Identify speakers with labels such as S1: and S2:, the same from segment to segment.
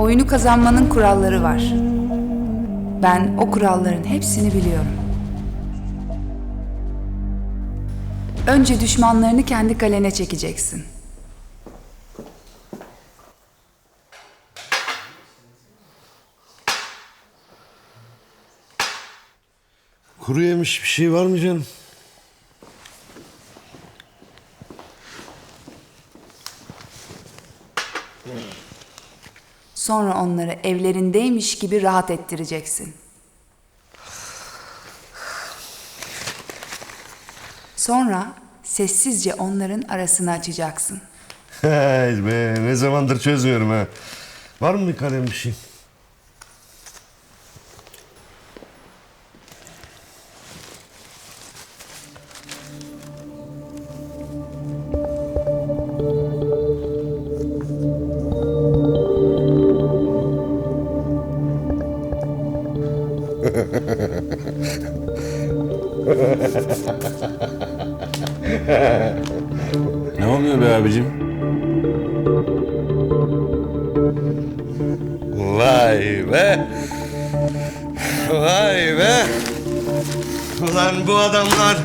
S1: Oyunu kazanmanın kuralları var. Ben o kuralların hepsini biliyorum. Önce düşmanlarını kendi kalene çekeceksin.
S2: Kuru yemiş bir şey var mı canım?
S1: Sonra onları evlerindeymiş gibi rahat ettireceksin. Sonra sessizce onların arasını açacaksın.
S2: Hey be ne zamandır çözmüyorum ha. Var mı bir kalem bir şey? Vay be. Vay be. Ulan bu adamlar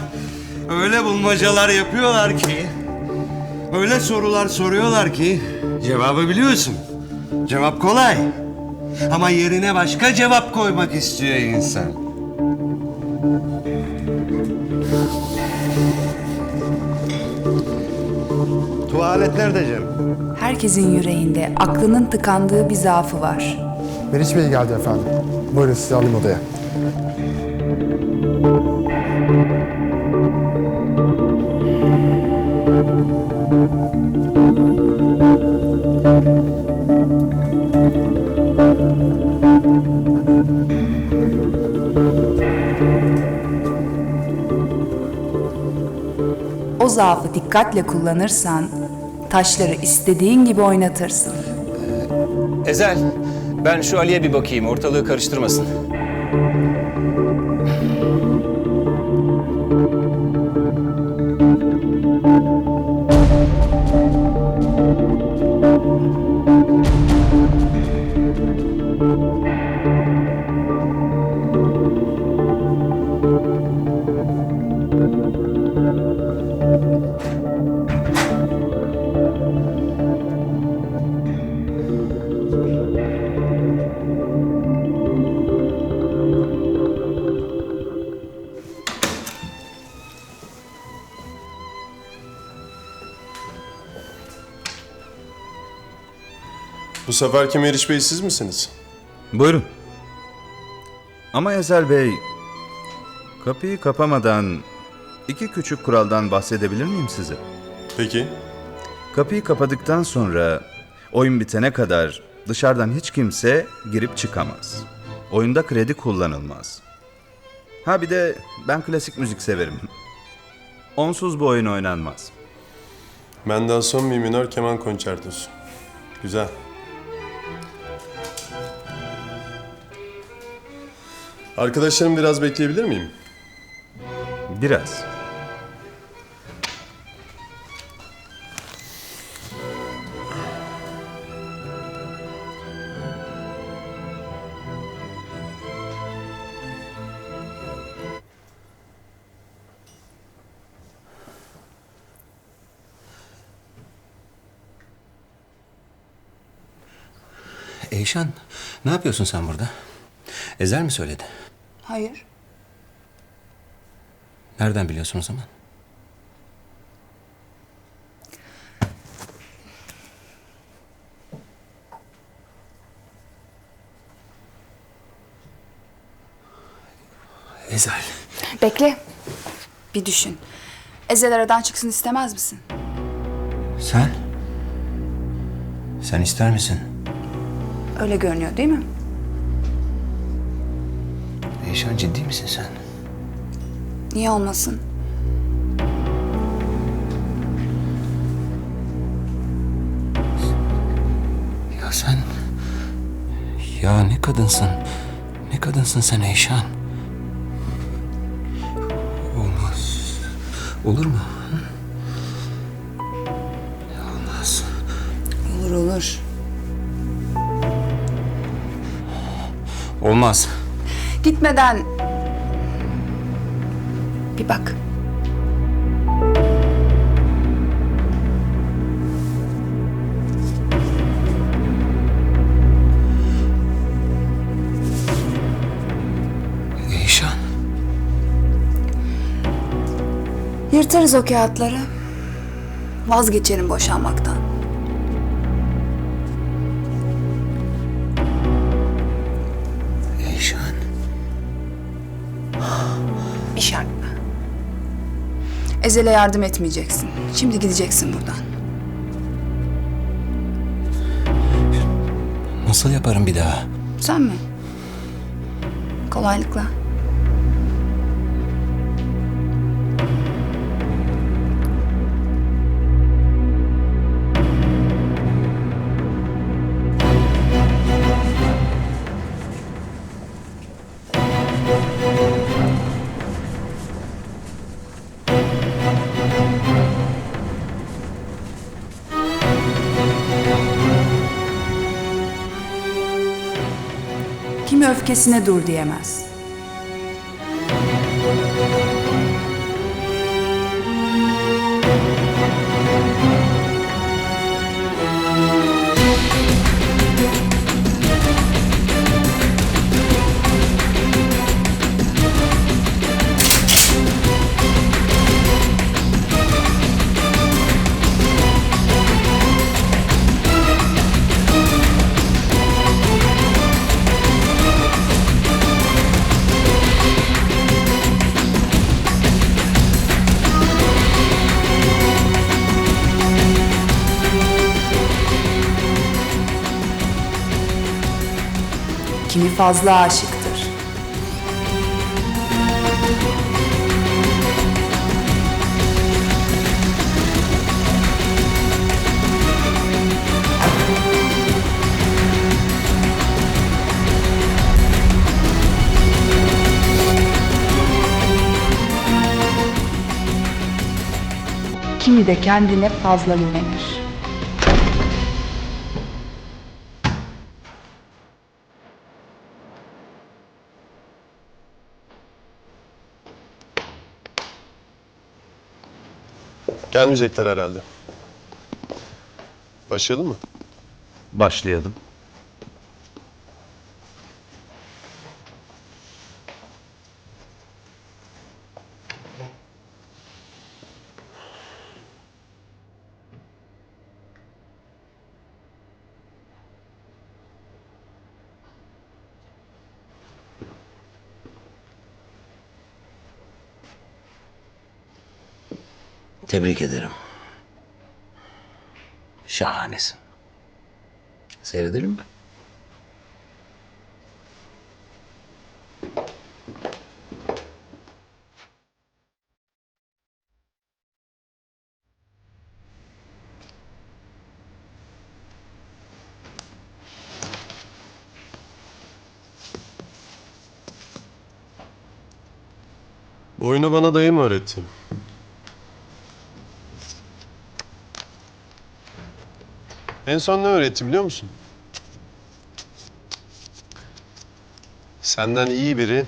S2: öyle bulmacalar yapıyorlar ki, öyle sorular soruyorlar ki cevabı biliyorsun. Cevap kolay. Ama yerine başka cevap koymak istiyor insan. Tuvalet nerede canım?
S1: Herkesin yüreğinde aklının tıkandığı bir zaafı var.
S3: Meriç Bey geldi efendim. Buyurun sizi alayım odaya.
S1: O zaafı dikkatle kullanırsan taşları istediğin gibi oynatırsın.
S4: Ezel, ben şu Ali'ye bir bakayım, ortalığı karıştırmasın.
S5: Seferki Meriç Bey siz misiniz?
S6: Buyurun. Ama Ezel Bey, kapıyı kapamadan iki küçük kuraldan bahsedebilir miyim size?
S5: Peki.
S6: Kapıyı kapadıktan sonra oyun bitene kadar dışarıdan hiç kimse girip çıkamaz. Oyunda kredi kullanılmaz. Ha bir de ben klasik müzik severim. Onsuz bu oyun oynanmaz.
S5: Mendelssohn Mi minör keman konçertosu. Güzel. Arkadaşlarım biraz bekleyebilir miyim?
S6: Biraz.
S4: Eyşan, ne yapıyorsun sen burada? Ezel mi söyledi?
S1: Hayır.
S4: Nereden biliyorsun o zaman? Ezel.
S1: Bekle. Bir düşün. Ezel aradan çıksın istemez misin?
S4: Sen? Sen ister misin?
S1: Öyle görünüyor değil mi?
S4: Eyşan ciddi misin sen?
S1: Niye olmasın?
S4: Ya sen... Ya ne kadınsın. Ne kadınsın sen Eyşan. Olmaz. Olur mu? Olmaz.
S1: Olur olur.
S4: Olmaz.
S1: Gitmeden bir bak.
S4: Eyşan.
S1: Yırtarız o kağıtları. Vazgeçerim boşanmaktan. Ezel'e yardım etmeyeceksin. Şimdi gideceksin buradan.
S4: Nasıl yaparım bir daha?
S1: Sen mi? Kolaylıkla. Öfkesine dur diyemez. Fazla aşıktır. Kimi de kendine fazla güvenir.
S5: Gelmeyecekler herhalde. Başlayalım mı?
S6: Başlayalım.
S7: Tebrik ederim. Şahanesin. Seyredelim mi?
S5: Bu oyunu bana dayım öğretti. En son ne öğretti biliyor musun? Senden iyi biri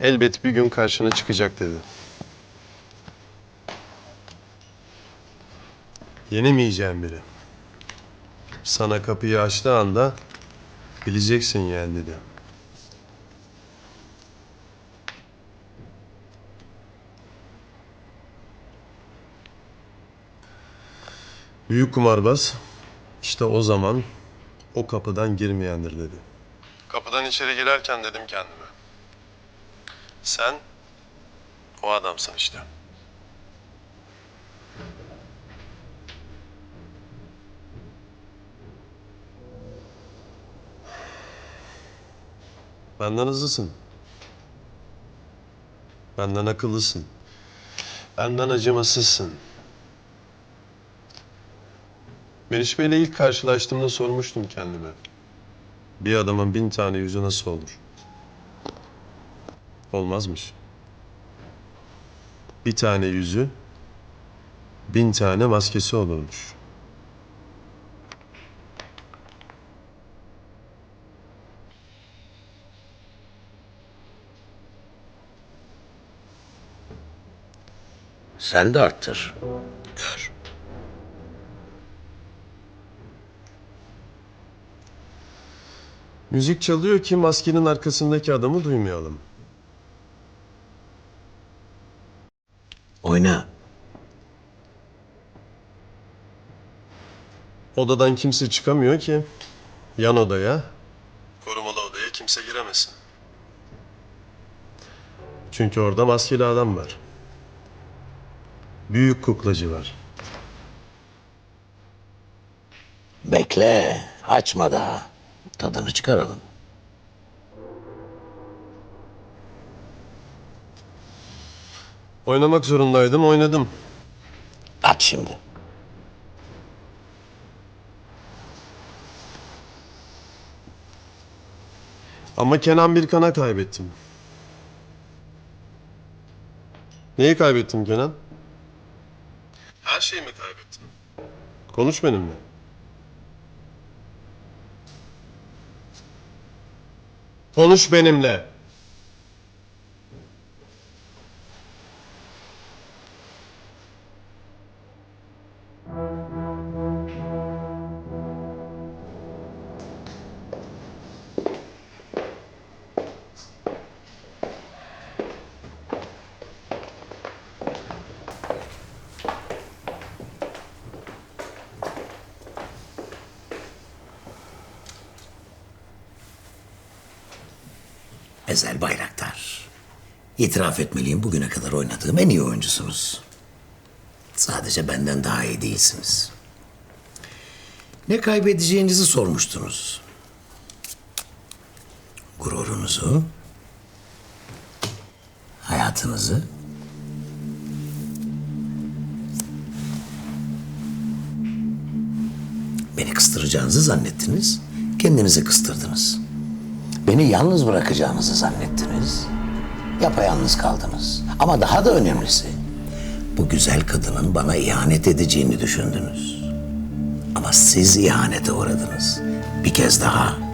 S5: elbet bir gün karşına çıkacak dedi. Yenemeyeceğin biri. Sana kapıyı açtığı anda bileceksin yani dedi. Büyük kumarbaz işte o zaman o kapıdan girmeyendir dedi. Kapıdan içeri girerken dedim kendime. Sen o adamsın işte. Benden hızlısın. Benden akıllısın. Benden acımasızsın. Meriç Bey'le ilk karşılaştığımda sormuştum kendime. Bir adamın bin tane yüzü nasıl olur? Olmazmış. Bir tane yüzü, bin tane maskesi olurmuş.
S7: Sen de arttır. Gör.
S5: Müzik çalıyor ki maskenin arkasındaki adamı duymayalım.
S7: Oyna.
S5: Odadan kimse çıkamıyor ki. Yan odaya, korumalı odaya kimse giremesin. Çünkü orada maskeli adam var. Büyük kuklacı var.
S7: Bekle. Açma daha. Tadını çıkaralım.
S5: Oynamak zorundaydım, oynadım.
S7: Aç şimdi.
S5: Ama Kenan Birkan'a kaybettim. Neyi kaybettim Kenan? Her şeyi mi kaybettim? Konuş benimle. Konuş benimle.
S7: Ezel Bayraktar. İtiraf etmeliyim bugüne kadar oynadığım en iyi oyuncusunuz. Sadece benden daha iyi değilsiniz. Ne kaybedeceğinizi sormuştunuz. Gururunuzu, hayatınızı, beni kıstıracağınızı zannettiniz, kendinizi kıstırdınız. Beni yalnız bırakacağınızı zannettiniz. Yapayalnız kaldınız. Ama daha da önemlisi bu güzel kadının bana ihanet edeceğini düşündünüz. Ama siz ihanete uğradınız. Bir kez daha.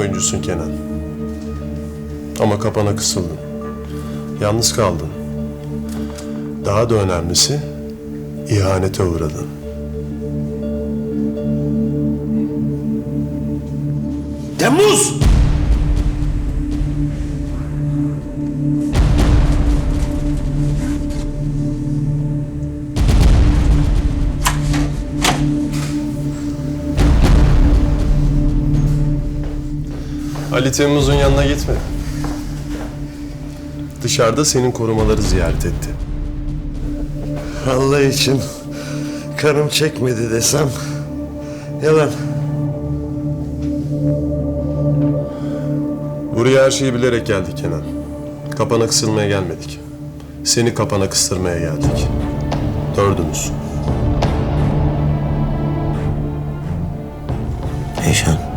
S5: Oyuncusun Kenan. Ama kapana kısıldın. Yalnız kaldın. Daha da önemlisi ihanete uğradın.
S7: Temmuz!
S5: Ali Temmuz'un yanına gitmedi. Dışarıda senin korumaları ziyaret etti.
S2: Allah için karım çekmedi desem yalan.
S5: Buraya her şeyi bilerek geldik Kenan. Kapana kısılmaya gelmedik. Seni kapana kıstırmaya geldik. Dördümüz.
S7: Eşan.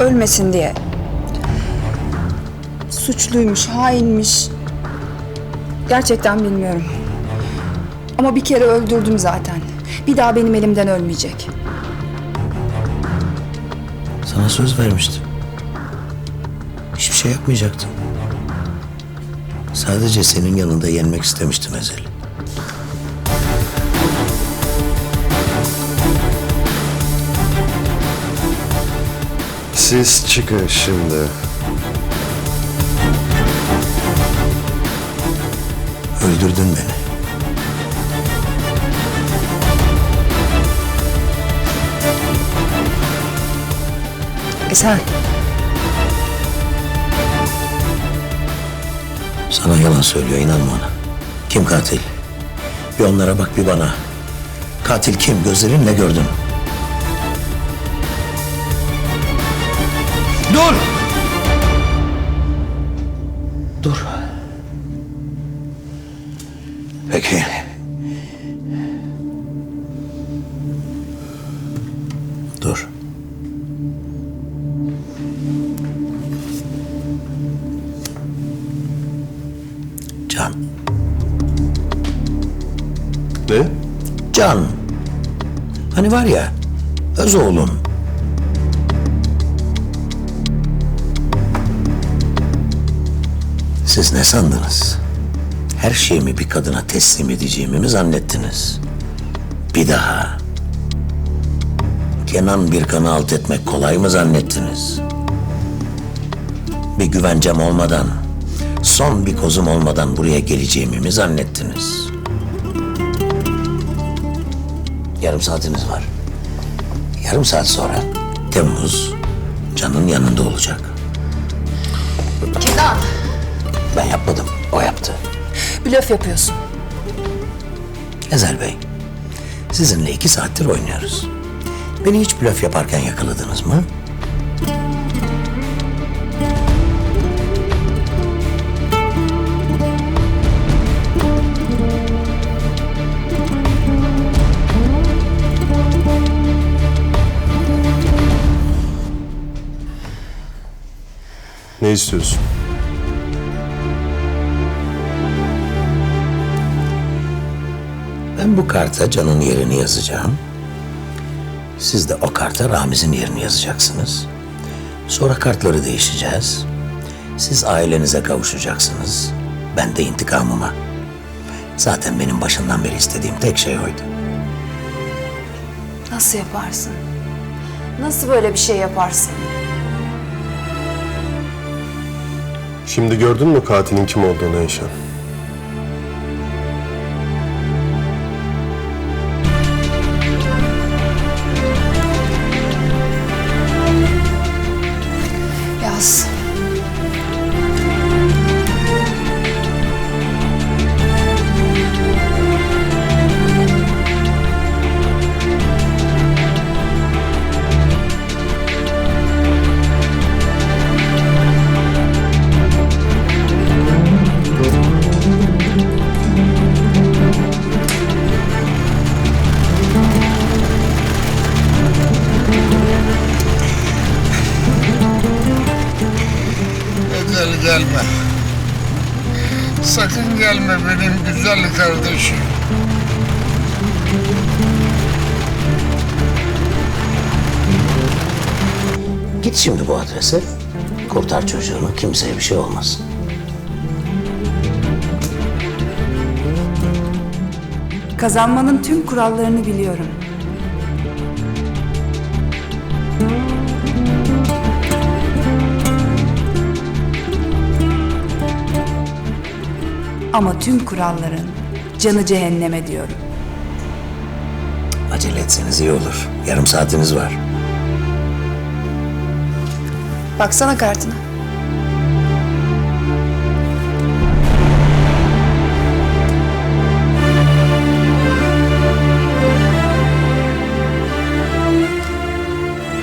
S1: Ölmesin diye. Suçluymuş, hainmiş. Gerçekten bilmiyorum. Ama bir kere öldürdüm zaten. Bir daha benim elimden ölmeyecek.
S7: Sana söz vermiştim. Hiçbir şey yapmayacaktım. Sadece senin yanında yenmek istemiştim Ezel.
S2: Siz çıkın şimdi.
S7: Öldürdün beni.
S1: Sen.
S7: Sana yalan söylüyor inanma ona. Kim katil? Bir onlara bak bir bana. Katil kim gözlerinle gördün.
S4: Dur!
S7: Dur. Peki. Dur. Can.
S5: Ne?
S7: Can. Hani var ya, öz oğlum. Sandınız? Her şeyimi bir kadına teslim edeceğimi mi zannettiniz? Bir daha. Kenan bir kanı alt etmek kolay mı zannettiniz? Bir güvencem olmadan, son bir kozum olmadan buraya geleceğimi mi zannettiniz? Yarım saatiniz var. Yarım saat sonra Temmuz Can'ın yanında olacak.
S1: Kenan.
S7: Ben yapmadım, o yaptı.
S1: Blöf yapıyorsun.
S7: Ezel Bey, sizinle iki saattir oynuyoruz. Beni hiç blöf yaparken yakaladınız mı?
S5: Ne istiyorsun?
S7: Ben bu karta Can'ın yerini yazacağım. Siz de o karta Ramiz'in yerini yazacaksınız. Sonra kartları değişeceğiz. Siz ailenize kavuşacaksınız. Ben de intikamıma. Zaten benim başından beri istediğim tek şey oydu.
S1: Nasıl yaparsın? Nasıl böyle bir şey yaparsın?
S5: Şimdi gördün mü katilin kim olduğunu Eyşan?
S8: Güzel kardeşim.
S7: Git şimdi bu adrese. Kurtar çocuğunu. Kimseye bir şey olmasın.
S1: Kazanmanın tüm kurallarını biliyorum. Ama tüm kuralların canı cehenneme diyorum.
S7: Acele etseniz iyi olur. Yarım saatiniz var.
S1: Baksana kartına.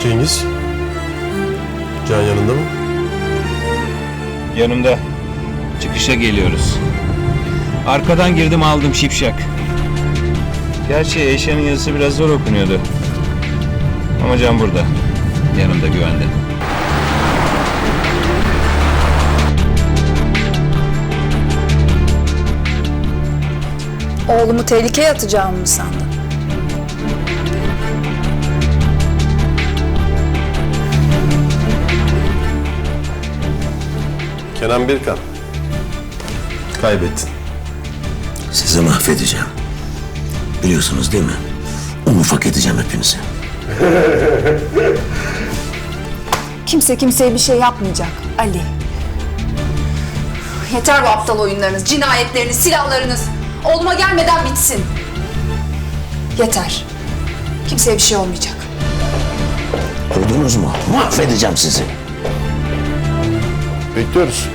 S5: Cengiz? Can yanında mı?
S4: Yanımda. Çıkışa geliyoruz. Arkadan girdim aldım şipşak. Gerçi Eşe'nin yazısı biraz zor okunuyordu. Ama Can burada. Yanımda güvende.
S1: Oğlumu tehlikeye atacağımı mı sandın?
S5: Kenan Birkan. Kaybettin.
S7: Sizi mahvedeceğim. Biliyorsunuz değil mi? Un ufak edeceğim hepinizi.
S1: Kimse kimseye bir şey yapmayacak Ali. Yeter bu aptal oyunlarınız, cinayetleriniz, silahlarınız. Oğluma gelmeden bitsin. Yeter. Kimseye bir şey olmayacak.
S7: Duydunuz mu? Mahvedeceğim sizi.
S5: Bekliyoruz.